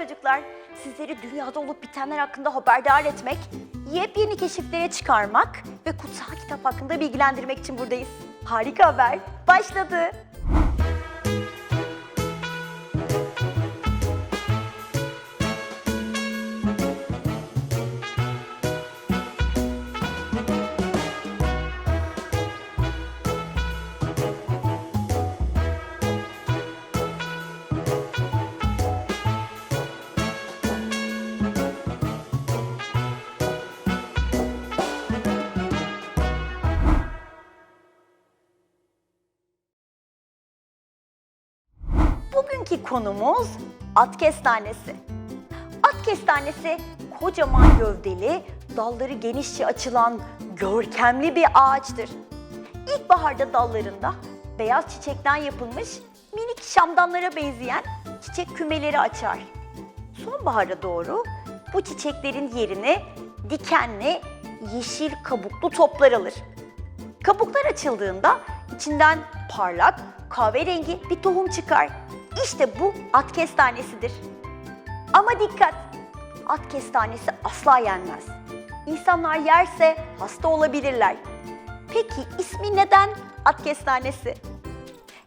çocuklar. Sizleri dünyada olup bitenler hakkında haberdar etmek, yepyeni keşiflere çıkarmak ve kutsal kitap hakkında bilgilendirmek için buradayız. Harika haber başladı. Bugünkü konumuz at kestanesi. At kestanesi kocaman gövdeli, dalları genişçe açılan görkemli bir ağaçtır. İlkbaharda dallarında beyaz çiçekten yapılmış minik şamdanlara benzeyen çiçek kümeleri açar. Sonbahara doğru bu çiçeklerin yerine dikenli yeşil kabuklu toplar alır. Kabuklar açıldığında içinden parlak kahverengi bir tohum çıkar. İşte bu at kestanesidir. Ama dikkat! At kestanesi asla yenmez. İnsanlar yerse hasta olabilirler. Peki ismi neden at kestanesi?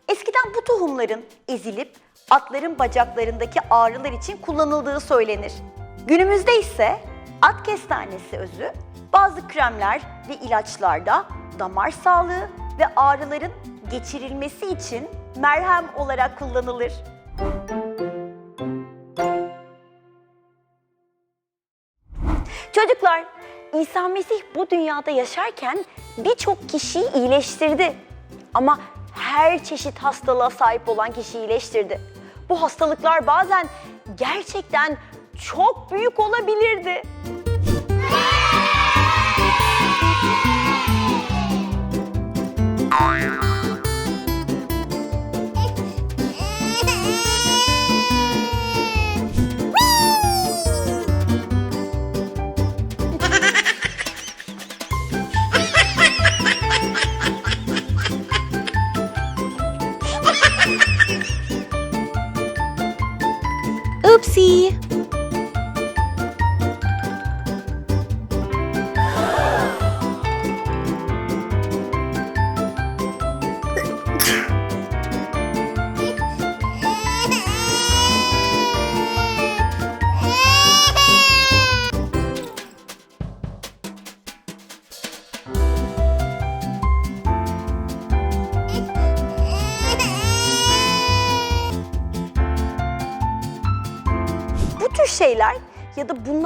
Eskiden bu tohumların ezilip atların bacaklarındaki ağrılar için kullanıldığı söylenir. Günümüzde ise at kestanesi özü bazı kremler ve ilaçlarda damar sağlığı ve ağrıların geçirilmesi için merhem olarak kullanılır. Çocuklar, İsa Mesih bu dünyada yaşarken birçok kişiyi iyileştirdi. Ama her çeşit hastalığa sahip olan kişiyi iyileştirdi. Bu hastalıklar bazen gerçekten çok büyük olabilirdi. Oopsie!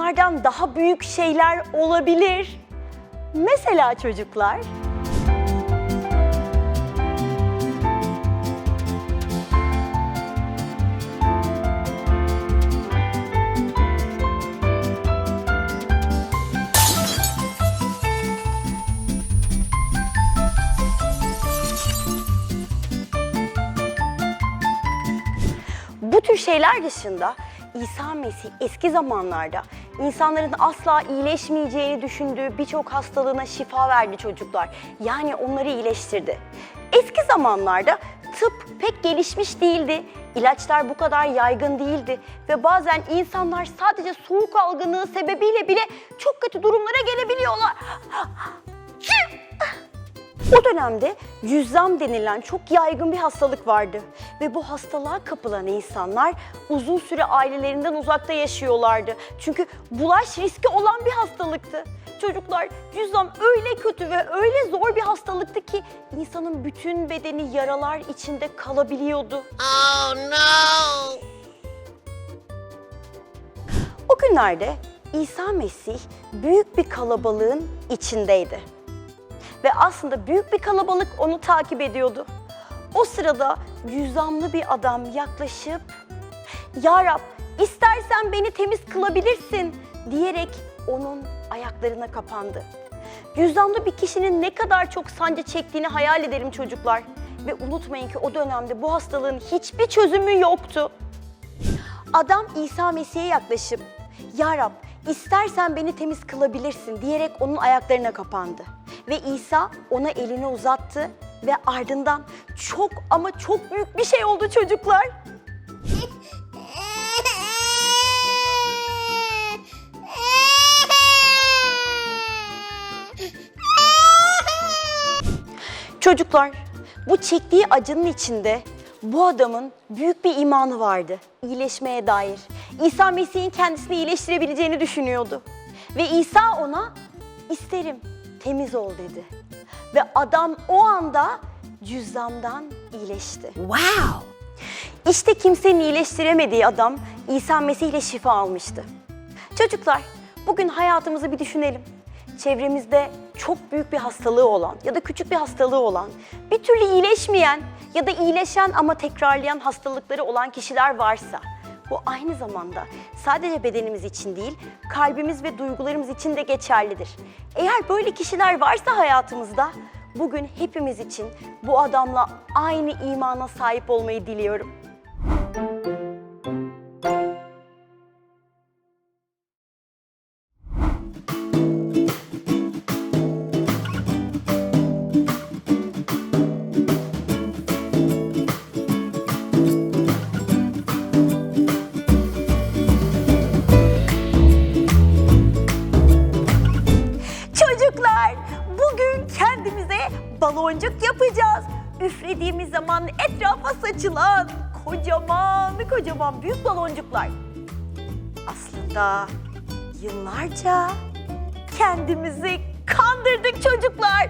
Bunlardan daha büyük şeyler olabilir. Mesela çocuklar, Bu tür şeyler dışında İsa Mesih eski zamanlarda insanların asla iyileşmeyeceğini düşündüğü birçok hastalığına şifa verdi çocuklar. Yani onları iyileştirdi. Eski zamanlarda tıp pek gelişmiş değildi. İlaçlar bu kadar yaygın değildi ve bazen insanlar sadece soğuk algınlığı sebebiyle bile çok kötü durumlara gelebiliyorlar. O dönemde cüzzam denilen çok yaygın bir hastalık vardı ve bu hastalığa kapılan insanlar uzun süre ailelerinden uzakta yaşıyorlardı. Çünkü bulaş riski olan bir hastalıktı. Çocuklar cüzzam öyle kötü ve öyle zor bir hastalıktı ki insanın bütün bedeni yaralar içinde kalabiliyordu. Oh no! O günlerde İsa Mesih büyük bir kalabalığın içindeydi. Ve aslında büyük bir kalabalık onu takip ediyordu. O sırada cüzamlı bir adam yaklaşıp "Ya Rab, istersen beni temiz kılabilirsin." diyerek onun ayaklarına kapandı. Cüzdanlı bir kişinin ne kadar çok sancı çektiğini hayal edelim çocuklar. Ve unutmayın ki o dönemde bu hastalığın hiçbir çözümü yoktu. Adam İsa Mesih'e yaklaşıp Ya Rab istersen beni temiz kılabilirsin diyerek onun ayaklarına kapandı. Ve İsa ona elini uzattı ve ardından çok ama çok büyük bir şey oldu çocuklar. Çocuklar, bu çektiği acının içinde bu adamın büyük bir imanı vardı. İyileşmeye dair. İsa Mesih'in kendisini iyileştirebileceğini düşünüyordu. Ve İsa ona isterim, temiz ol dedi. Ve adam o anda cüzdandan iyileşti. Wow. İşte kimsenin iyileştiremediği adam İsa Mesih ile şifa almıştı. Çocuklar, bugün hayatımızı bir düşünelim. Çevremizde çok büyük bir hastalığı olan ya da küçük bir hastalığı olan, bir türlü iyileşmeyen ya da iyileşen ama tekrarlayan hastalıkları olan kişiler varsa, bu aynı zamanda sadece bedenimiz için değil, kalbimiz ve duygularımız için de geçerlidir. Eğer böyle kişiler varsa hayatımızda, bugün hepimiz için bu adamla aynı imana sahip olmayı diliyorum. Baloncuklar. Aslında yıllarca kendimizi kandırdık. Çocuklar,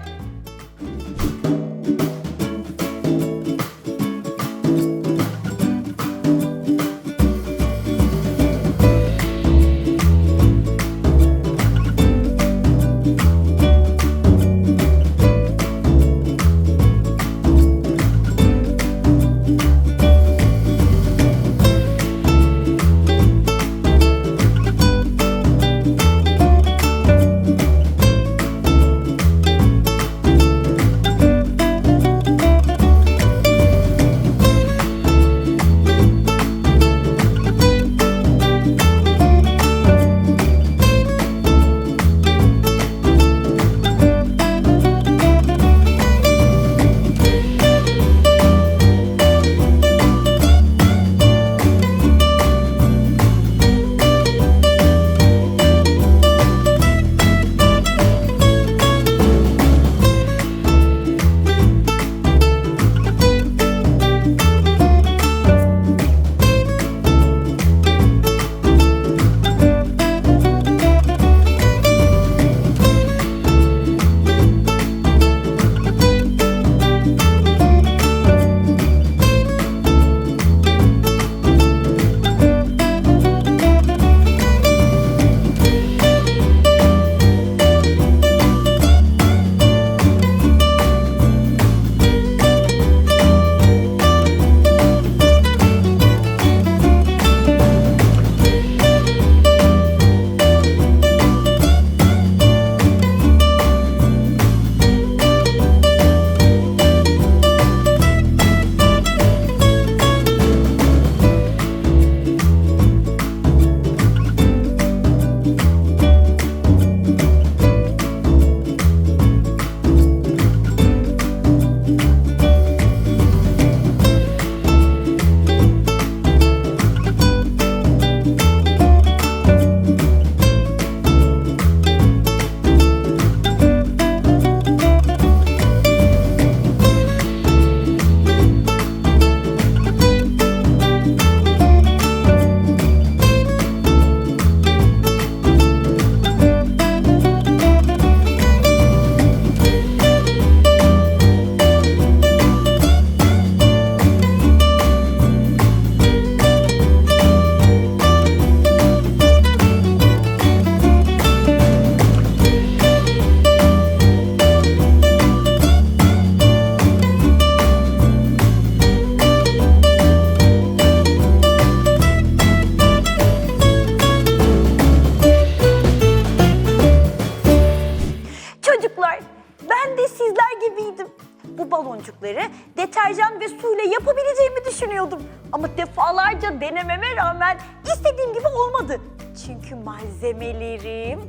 rağmen istediğim gibi olmadı. Çünkü malzemelerim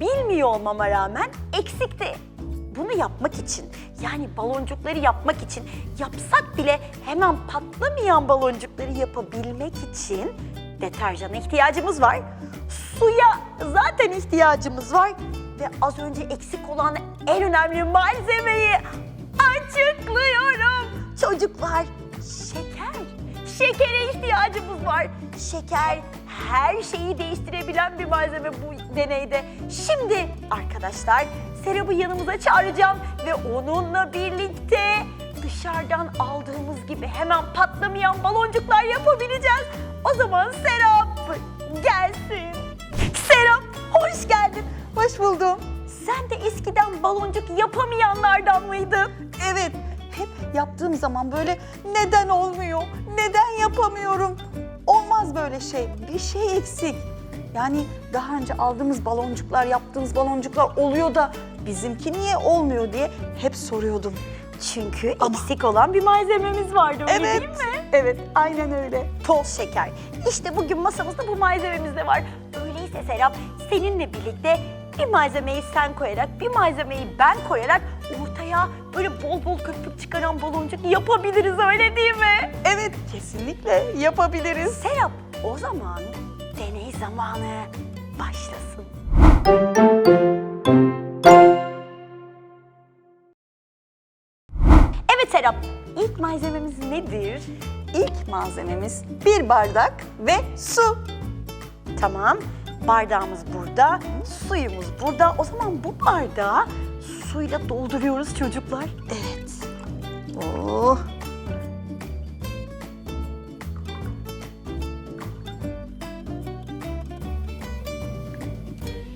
bilmiyor olmama rağmen eksikti. Bunu yapmak için yani baloncukları yapmak için yapsak bile hemen patlamayan baloncukları yapabilmek için deterjana ihtiyacımız var. Suya zaten ihtiyacımız var ve az önce eksik olan en önemli malzemeyi açıklıyorum. Çocuklar şeker. Şekere ihtiyacımız var. Şeker her şeyi değiştirebilen bir malzeme bu deneyde. Şimdi arkadaşlar Serap'ı yanımıza çağıracağım ve onunla birlikte dışarıdan aldığımız gibi hemen patlamayan baloncuklar yapabileceğiz. O zaman Serap gelsin. Serap hoş geldin. Hoş buldum. Sen de eskiden baloncuk yapamayanlardan mıydın? Evet, hep yaptığım zaman böyle neden olmuyor, neden yapamıyorum? Olmaz böyle şey, bir şey eksik. Yani daha önce aldığımız baloncuklar, yaptığımız baloncuklar oluyor da bizimki niye olmuyor diye hep soruyordum. Çünkü Ama- eksik olan bir malzememiz vardı öyle evet, değil mi? evet, aynen öyle. Toz şeker. İşte bugün masamızda bu malzememiz de var. Öyleyse Serap seninle birlikte bir malzemeyi sen koyarak, bir malzemeyi ben koyarak ortaya böyle bol bol köpük çıkaran baloncuk yapabiliriz öyle değil mi? Evet, kesinlikle yapabiliriz. Serap o zaman deney zamanı başlasın. Evet Serap, ilk malzememiz nedir? İlk malzememiz bir bardak ve su. Tamam, bardağımız burada, suyumuz burada. O zaman bu bardağı suyla dolduruyoruz çocuklar. Evet. Oh,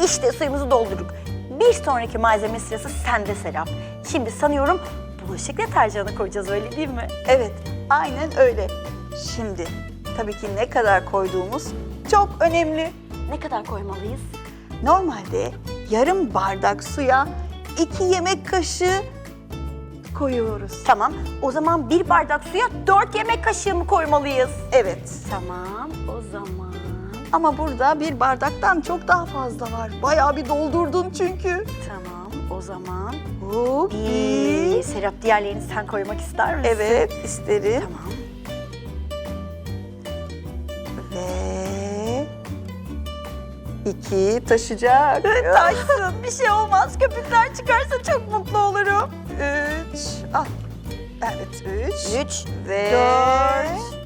İşte suyumuzu doldurduk. Bir sonraki malzeme sırası sende Serap. Şimdi sanıyorum bulaşık deterjanı koyacağız öyle değil mi? Evet, aynen öyle. Şimdi tabii ki ne kadar koyduğumuz çok önemli. Ne kadar koymalıyız? Normalde yarım bardak suya iki yemek kaşığı koyuyoruz. Tamam, o zaman bir bardak suya dört yemek kaşığı mı koymalıyız? Evet. Tamam, o zaman... Ama burada bir bardaktan çok daha fazla var. Bayağı bir doldurdun çünkü. Tamam, o zaman... Hop, Bir... bir. Serap diğerlerini sen koymak ister misin? Evet, isterim. Tamam. İki taşıyacak. Taşsın, bir şey olmaz. Köpükler çıkarsa çok mutlu olurum. Üç. Al. Evet, üç. Üç, Ve dört.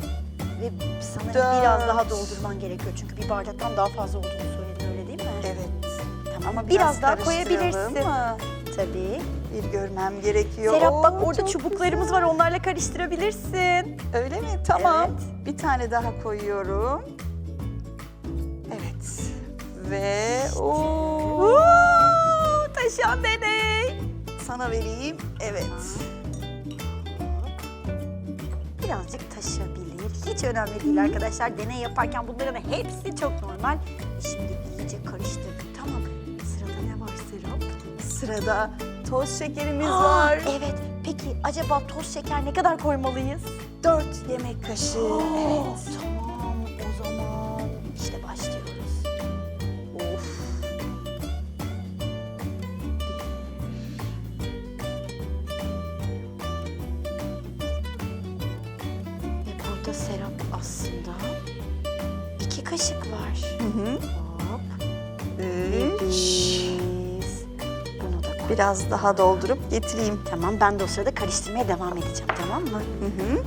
Ve sanırım Dört. biraz daha doldurman gerekiyor. Çünkü bir bardaktan daha fazla olduğunu söyledin öyle değil mi? Evet. Tamam. Ama biraz, daha karıştıralım koyabilirsin. mı? Tabii. Bir görmem gerekiyor. Serap bak Oo, orada çok çubuklarımız güzel. var. Onlarla karıştırabilirsin. Öyle mi? Tamam. Evet. Bir tane daha koyuyorum. Ve oo, Uuu, taşan deney. sana vereyim. Evet. Birazcık taşabilir. Hiç önemli değil arkadaşlar. Deney yaparken bunların hepsi çok normal. Şimdi iyice karıştırdık. Tamam. Sırada ne var Serap? Sırada toz şekerimiz Aa, var. Evet. Peki acaba toz şeker ne kadar koymalıyız? Dört yemek kaşığı. Evet. Burada Serap aslında iki kaşık var. Hı hı. Hop. Üç. bunu da koy. Biraz daha doldurup getireyim. Tamam ben de o sırada karıştırmaya devam edeceğim tamam mı? Hı hı.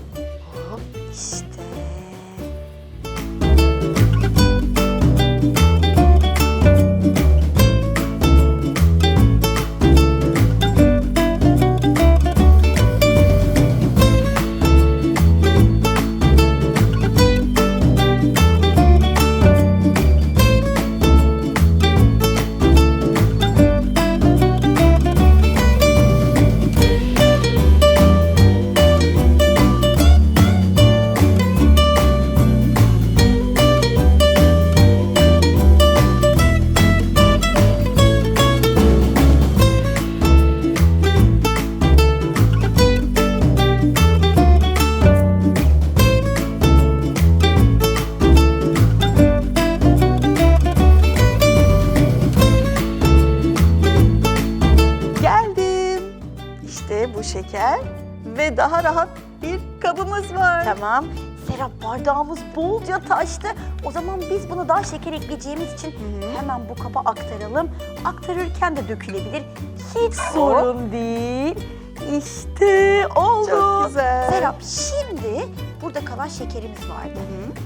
Daha şeker ekleyeceğimiz için hemen bu kaba aktaralım. Aktarırken de dökülebilir. Hiç sorun değil. İşte oldu. Çok güzel. Serap şimdi burada kalan şekerimiz vardı.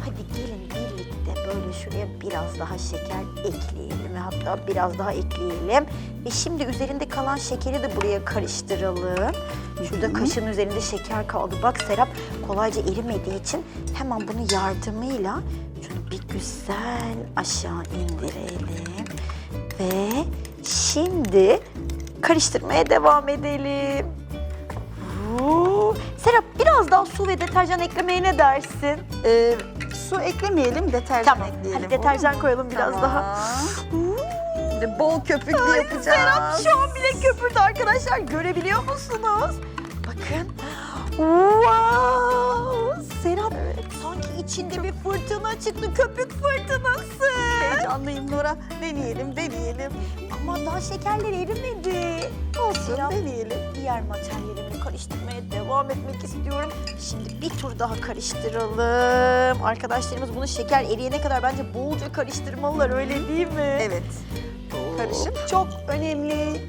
Hadi gelin birlikte böyle şuraya biraz daha şeker ekleyelim ve hatta biraz daha ekleyelim. Ve şimdi üzerinde kalan şekeri de buraya karıştıralım. Şurada kaşığın üzerinde şeker kaldı. Bak Serap kolayca erimediği için hemen bunu yardımıyla bir güzel aşağı indirelim. Ve şimdi karıştırmaya devam edelim. Oo, Serap biraz daha su ve deterjan eklemeye ne dersin? Ee, su eklemeyelim, deterjan Tamam, ekleyelim. hadi deterjan koyalım biraz Tamam. daha. Şimdi bol köpüklü Ay, yapacağız. Serap şu an bile köpürdü arkadaşlar. Görebiliyor musunuz? Bakın. Wow! Serap sanki içinde bir fırtına çıktı. Köpük fırtınası. Heyecanlıyım Nora. Deneyelim, deneyelim. Ama daha şekerler erimedi. Olsun, Serap, deneyelim. diğer materyallerimi karıştırmaya devam etmek istiyorum. Şimdi bir tur daha karıştıralım. Arkadaşlarımız bunu şeker eriyene kadar bence bolca karıştırmalılar öyle değil mi? Evet. Karışım çok önemli.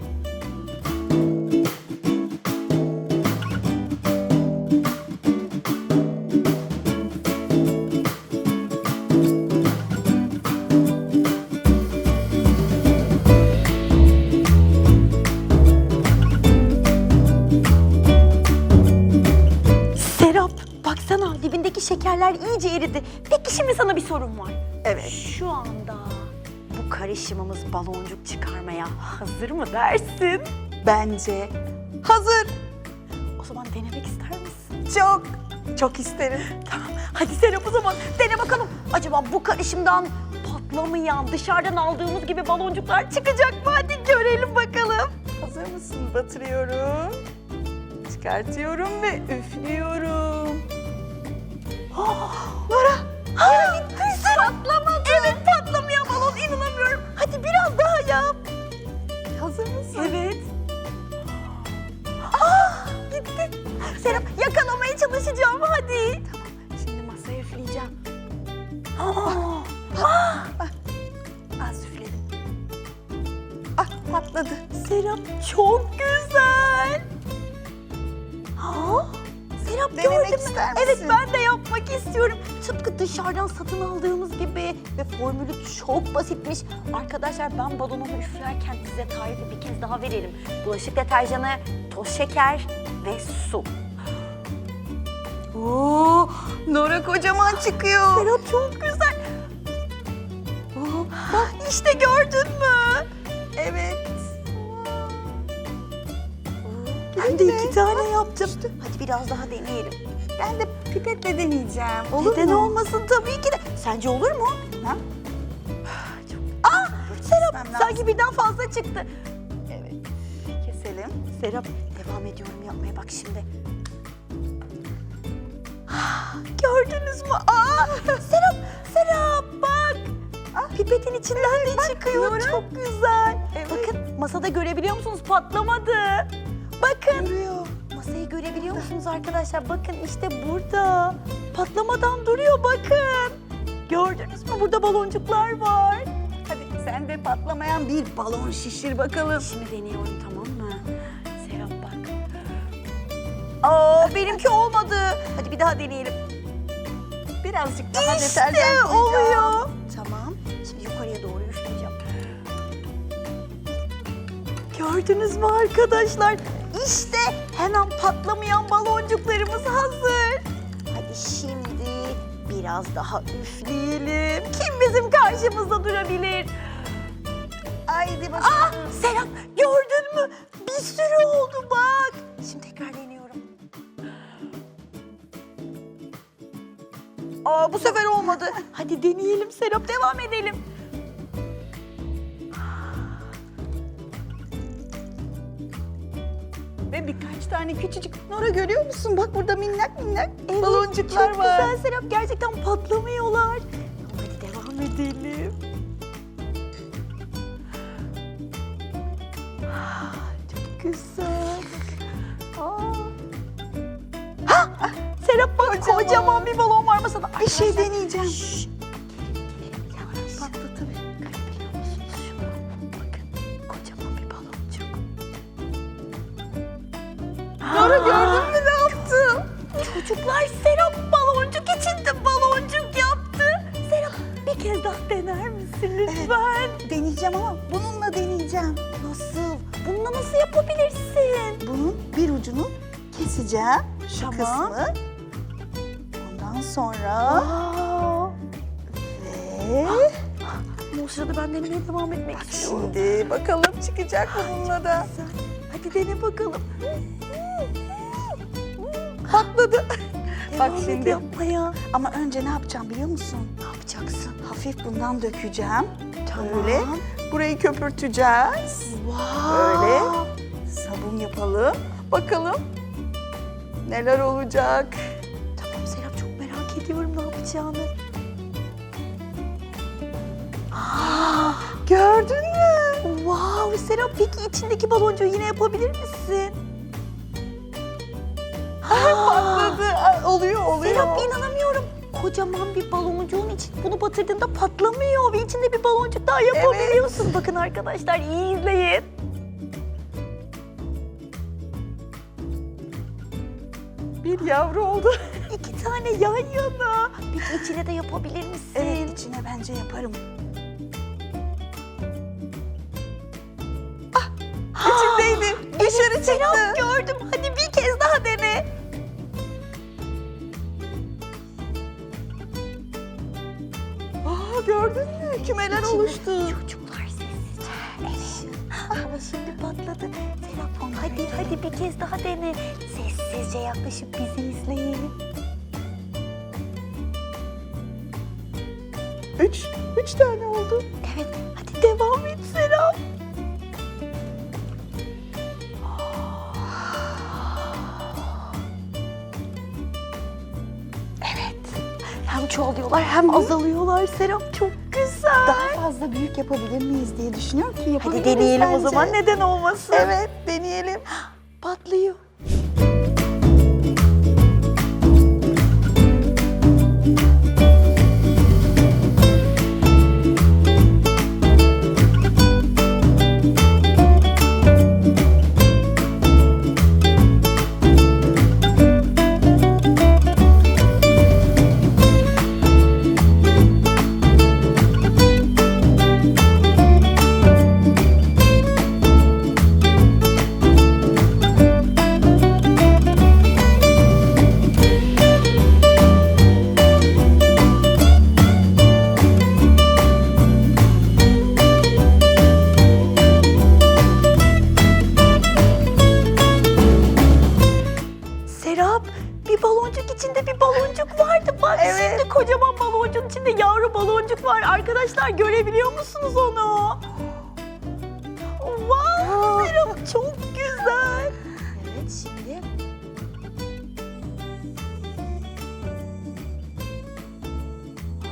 İyice eridi. Peki şimdi sana bir sorum var. Evet. Şu anda bu karışımımız baloncuk çıkarmaya hazır mı dersin? Bence hazır. O zaman denemek ister misin? Çok, çok isterim. Tamam. Hadi Serap o zaman dene bakalım. Acaba bu karışımdan patlamayan, dışarıdan aldığımız gibi baloncuklar çıkacak mı? Hadi görelim bakalım. Hazır mısın? Batırıyorum. Çıkartıyorum ve üflüyorum. Nora, Nora gitti. Patlamadı. Evet patlamayan balon inanamıyorum. Hadi biraz daha yap. Hazır mısın? Evet. Ah, gitti. Serap yakalamaya çalışacağım hadi. Şimdi masaya üfleyeceğim. Ah, ah. Az üfledim. Ah patladı. Serap çok güzel. Ha? Serap Denemek gördün mü? ister Evet misin? ben de yapmak istiyorum. Tıpkı dışarıdan satın aldığımız gibi ve formülü çok basitmiş. Arkadaşlar ben balonumu üflerken size tarifi bir kez daha verelim. Bulaşık deterjanı, toz şeker ve su. Oo, Nora kocaman çıkıyor. Serap çok güzel. Oo, bak işte gördün mü? Evet. Ben de iki tane yaptım. Hadi biraz daha deneyelim. Ben de pipetle deneyeceğim. Olur Neden mu? olmasın tabii ki de. Sence olur mu? Ha? Aa Serap Kesmem lazım. sanki birden fazla çıktı. Evet. Keselim. Serap devam ediyorum yapmaya bak şimdi. Ah, Gördünüz mü? Aa Serap Serap bak. Ah, pipetin içinden de çıkıyor. Çok güzel. Evet. Bakın masada görebiliyor musunuz? Patlamadı. Bakın. Duruyor. Masayı görebiliyor musunuz arkadaşlar? Bakın işte burada. Patlamadan duruyor bakın. Gördünüz mü? Burada baloncuklar var. Hadi sen de patlamayan bir balon şişir bakalım. Şimdi deniyorum tamam mı? Serap bak. Aa benimki olmadı. Hadi bir daha deneyelim. Birazcık daha işte deterjan koyacağım. oluyor. Tamam. Şimdi yukarıya doğru üfleyeceğim. Gördünüz mü arkadaşlar? Hemen patlamayan baloncuklarımız hazır. Hadi şimdi biraz daha üfleyelim. Kim bizim karşımızda durabilir? Haydi bakalım. Ah Serap gördün mü? Bir sürü oldu bak. Şimdi tekrar deniyorum. Aa bu sefer olmadı. Hadi deneyelim Serap devam edelim. Ve birkaç tane küçücük. Nora görüyor musun? Bak burada minnak minnak Evet, baloncuklar çok var. güzel Serap gerçekten patlamıyorlar. Hadi devam edelim. Ah, Çok güzel. Aa. Ha! Serap bak Kocaman. kocaman bir balon var masada. Bir şey deneyeceğim. Şşş. Keseceğim. Şu Tamam. kısmı. Ondan sonra Aa, ve o sırada ben denemeye devam etmek istiyorum. şimdi bakalım çıkacak mı bununla da. Hadi dene bakalım. Patladı. Bak Devam et şimdi. yapmaya. Ama önce ne yapacağım biliyor musun? Ne yapacaksın? Hafif bundan dökeceğim. Tamam. Böyle. Burayı köpürteceğiz. Wow. Böyle. Sabun yapalım. Bakalım neler olacak. Tamam Serap çok merak ediyorum ne yapacağını. Gördün mü? Wow Serap peki içindeki baloncuğu yine yapabilir misin? Patladı. Aa, Oluyor oluyor. Serap inanamıyorum. Kocaman bir baloncuğun için bunu batırdığında patlamıyor ve içinde bir baloncuk daha yapabiliyorsun. Bakın arkadaşlar iyi izleyin. Bir yavru oldu. İki tane yan yana. Peki içine de yapabilir misin? Evet içine bence yaparım. Ah içindeydi. Dışarı Serap çıktı. gördüm. Hadi bir kez daha dene. Aa gördün mü? Kümeler İçinde oluştu. Çocuklar Serap hadi bir kez daha dene. Sessizce yaklaşıp bizi izleyin. Üç. Üç tane oldu. Evet hadi devam et Serap. Evet. Hem çoğalıyorlar hem azalıyorlar Serap. Çok Daha fazla büyük yapabilir miyiz diye düşünüyorum ki Hadi yapabiliriz deneyelim o bence. zaman. Neden olmasın? Evet deneyelim. Patlıyor. Serap bir baloncuk içinde bir baloncuk vardı. Bak Evet. şimdi kocaman baloncuğun içinde yavru baloncuk var. Arkadaşlar görebiliyor musunuz onu? Wow Serap çok güzel. Evet şimdi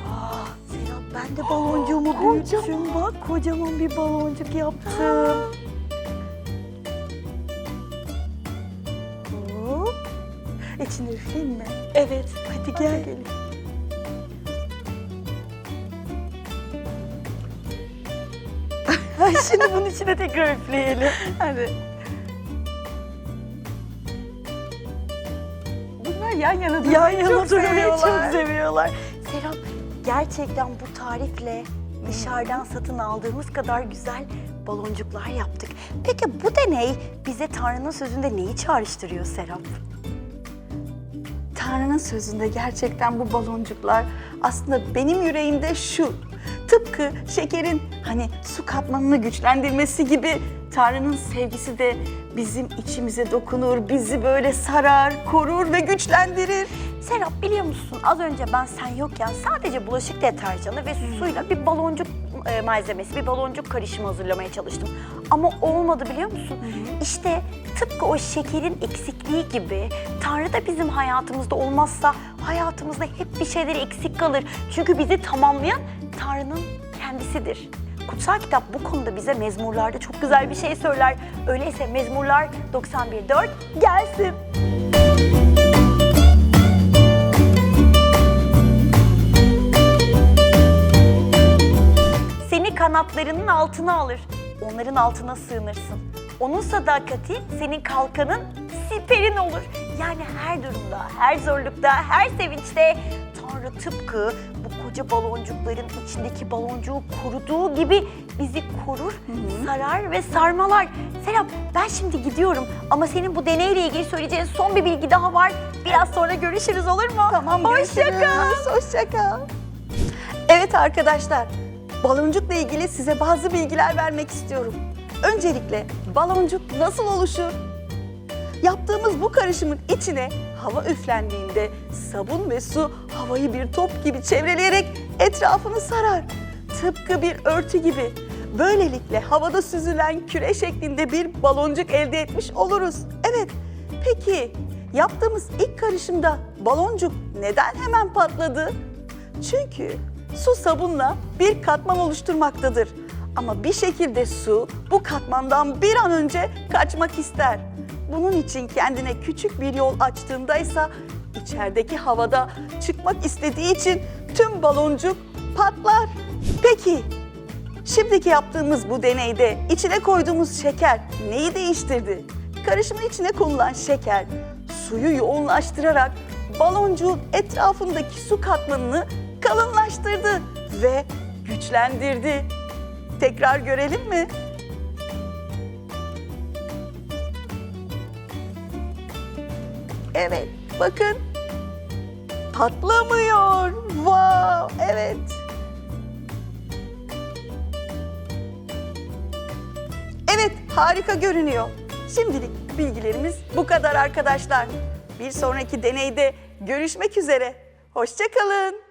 Ah, Serap ben de baloncuğumu büyüttüm. Bak kocaman bir baloncuk yaptım. İçini üfleyeyim mi? Evet, hadi gel. Ay, Şimdi bunun içine tekrar üfleyelim. Hadi. Bunlar yan yana durmayı Yan yana çok durmayı seviyorlar. çok seviyorlar. Serap, gerçekten bu tarifle dışarıdan satın aldığımız kadar güzel baloncuklar yaptık. Peki bu deney bize Tanrı'nın sözünde neyi çağrıştırıyor Serap? Tanrı'nın sözünde gerçekten bu baloncuklar aslında benim yüreğimde şu. Tıpkı şekerin hani su katmanını güçlendirmesi gibi Tanrı'nın sevgisi de bizim içimize dokunur, bizi böyle sarar, korur ve güçlendirir. Serap biliyor musun az önce ben sen yokken sadece bulaşık deterjanı ve suyla bir baloncuk e, malzemesi, bir baloncuk karışımı hazırlamaya çalıştım. Ama olmadı biliyor musun? İşte tıpkı o şekerin eksikliği gibi Tanrı da bizim hayatımızda olmazsa hayatımızda hep bir şeyleri eksik kalır. Çünkü bizi tamamlayan Tanrı'nın kendisidir. Kutsal kitap bu konuda bize mezmurlarda çok güzel bir şey söyler. Öyleyse mezmurlar 91.4 gelsin. Seni kanatlarının altına alır. Onların altına sığınırsın. Onun sadakati senin kalkanın siperin olur. Yani her durumda, her zorlukta, her sevinçte Tanrı tıpkı bu koca baloncukların içindeki baloncuğu koruduğu gibi bizi korur, sarar ve sarmalar. Serap ben şimdi gidiyorum ama senin bu deneyle ilgili söyleyeceğin son bir bilgi daha var. Biraz sonra görüşürüz olur mu? Tamam Hoşça kal. görüşürüz. Hoşça kal. Evet arkadaşlar, baloncukla ilgili size bazı bilgiler vermek istiyorum. Öncelikle baloncuk nasıl oluşur? Yaptığımız bu karışımın içine hava üflendiğinde sabun ve su havayı bir top gibi çevreleyerek etrafını sarar. Tıpkı bir örtü gibi. Böylelikle havada süzülen küre şeklinde bir baloncuk elde etmiş oluruz. Evet, peki yaptığımız ilk karışımda baloncuk neden hemen patladı? Çünkü su sabunla bir katman oluşturmaktadır. Ama bir şekilde su bu katmandan bir an önce kaçmak ister. Bunun için kendine küçük bir yol açtığındaysa içerideki havada çıkmak istediği için tüm baloncuk patlar. Peki Şimdiki yaptığımız bu deneyde içine koyduğumuz şeker neyi değiştirdi? Karışımın içine konulan şeker suyu yoğunlaştırarak baloncuğun etrafındaki su katmanını kalınlaştırdı ve güçlendirdi. Tekrar görelim mi? Evet, bakın. Patlamıyor. Wow, evet. Evet, harika görünüyor. Şimdilik bilgilerimiz bu kadar arkadaşlar. Bir sonraki deneyde görüşmek üzere. Hoşçakalın.